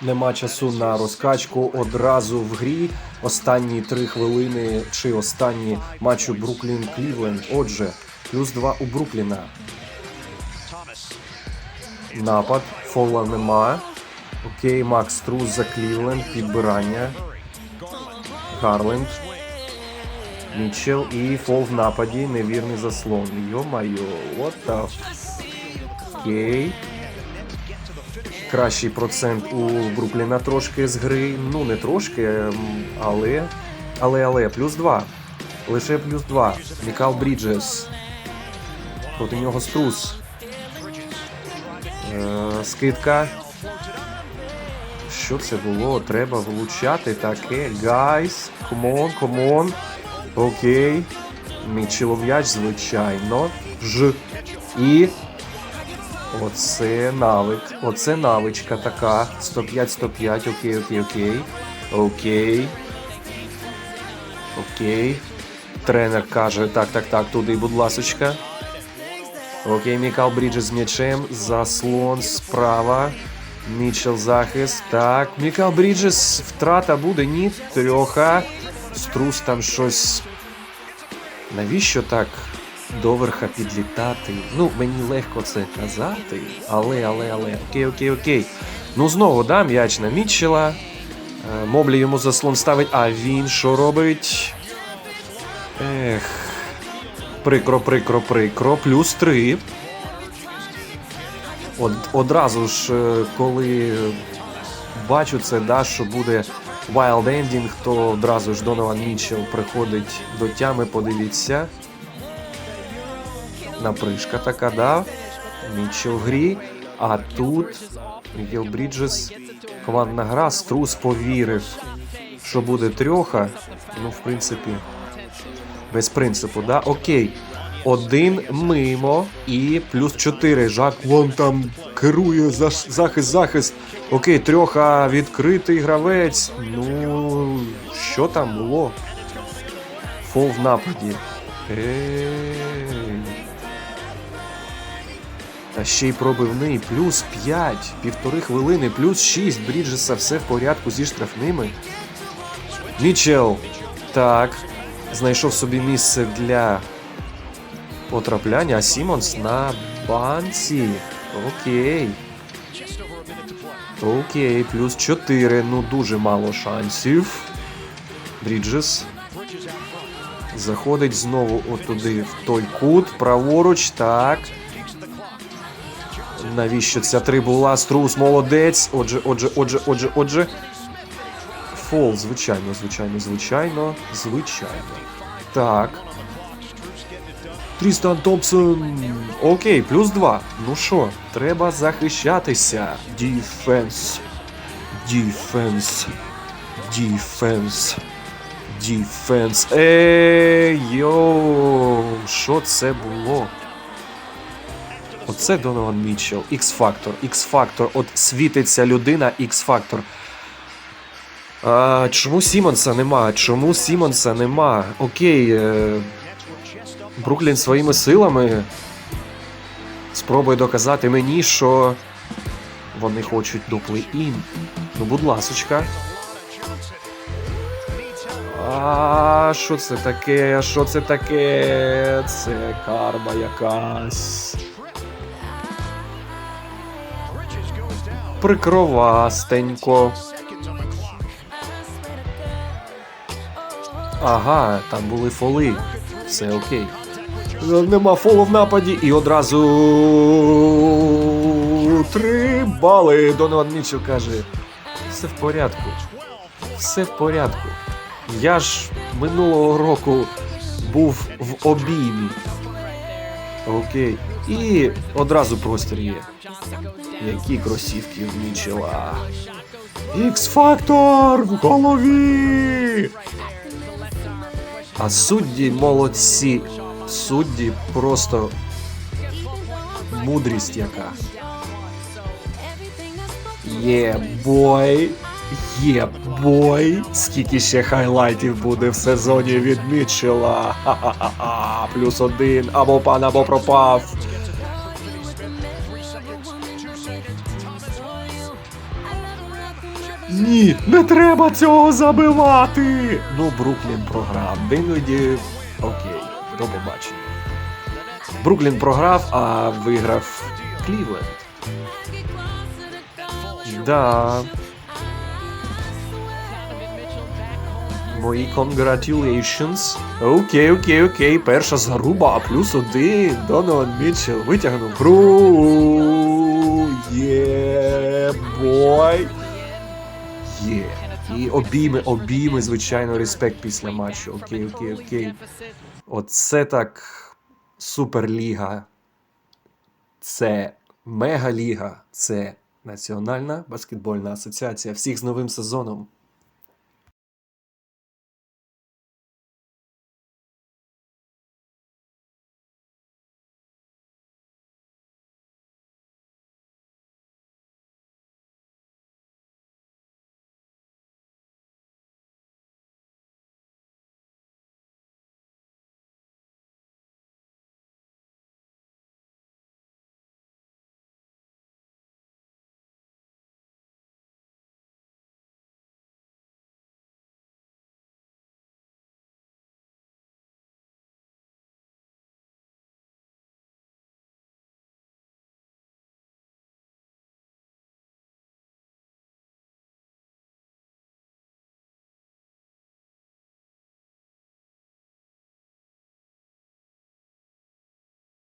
Нема часу на розкачку одразу в грі. Останні три хвилини чи останні матчу Бруклін Клівленд. Отже, плюс два у Брукліна. Напад, фола нема. Окей, Макс Трус за Клівленд, підбирання. Гарленд. Мітчелл і фол в нападі, невірний заслон. Йо-майо, what the... Окей. Кращий процент у Брукліна трошки з гри. Ну, не трошки, ем, але. Але, але, плюс 2. Лише плюс 2. Мікал Бріджес. Проти нього струс. Е, скидка. Що це було? Треба влучати таке. Гайс. Комон, комон. Окей. Мічело м'яч, звичайно. Ж. І. Оце навик. Оце навичка така. 105-105. Окей, окей, окей. Окей. Окей. Тренер каже: так, так, так, туди, будь ласочка. Окей, Мікал Бріджес з м'ячем. Заслон справа. Мітчел захист. Так. Мікал Бріджес. Втрата буде. Ні. Трьоха. Струс там щось. Навіщо так доверха підлітати? Ну, мені легко це казати. Але, але, але. Окей, окей, окей. Ну, знову, да, м'яч Мітчела. Е, Моблі йому заслон ставить. А він що робить? Ех. Прикро, прикро, прикро. Плюс три. Од, одразу ж, е, коли бачу це, да, що буде Wild Ending, то одразу ж Донован Мітчелл приходить до тями, подивіться. Напришка така, да. Мітчелл в грі. А тут Мігел Бріджес. Командна гра. Струс повірив, що буде трьоха. Ну, в принципі, без принципу, да? Окей. Один мимо і плюс 4. Жак вон там керує захист, захист. Окей, трьоха відкритий гравець. Ну, що там було? Фол в нападі. Ей. Та ще й пробивний. Плюс 5. Півтори хвилини, плюс 6. Бріджеса все в порядку зі штрафними. Мічел. Так. Знайшов собі місце для потрапляння, а Сімонс на банці. Окей. Окей, плюс 4. Ну, дуже мало шансів. Бріджес. Заходить знову отуди в той кут. Праворуч. Так. Навіщо ця три була? Струс, молодець. Отже, отже, отже, отже, отже. Фол, звичайно, звичайно, звичайно, звичайно. Так. Трістан Томпсон. Окей, плюс два. Ну що, треба захищатися. Діфенс. Діфенс. Діфенс. Діфенс. Ей, йоу, що це було? Оце Донован Мітчелл. X-фактор. X-фактор. От світиться людина, X-фактор. А, чому Сімонса нема? Чому Сімонса нема? Окей. Е... Бруклін своїми силами спробує доказати мені, що вони хочуть до плей-ін. Ну, будь ласочка. А що це таке? Що це таке? Це карма якась. Прикровастенько. Ага, там були фоли. Все окей. Нема фолу в нападі і одразу три бали. Донован Мітчелл каже. Все в порядку. Все в порядку. Я ж минулого року був в обіймі. Окей. І одразу простір є. Які кросівки в Мічела. Ікс-фактор в голові. А судді молодці. Судді просто мудрість яка. Є бой. Є бой. Скільки ще хайлайтів буде в сезоні від Мітчела. Ха-ха-ха. Плюс один. Або пан, або пропав. Ні, не треба цього забивати. Ну, Бруклін програв. Диноді. Окей, до побачення. Бруклін програв, а виграв Клівленд. Да. Мої congratulations. Окей, окей, окей. Перша заруба, а плюс один. Донован Мітчелл витягнув гру. Є, бой. Є. І обійми, обійми, звичайно, респект після матчу. Окей, окей, окей. Оце так суперліга. Це мегаліга. Це Національна баскетбольна асоціація. Всіх з новим сезоном.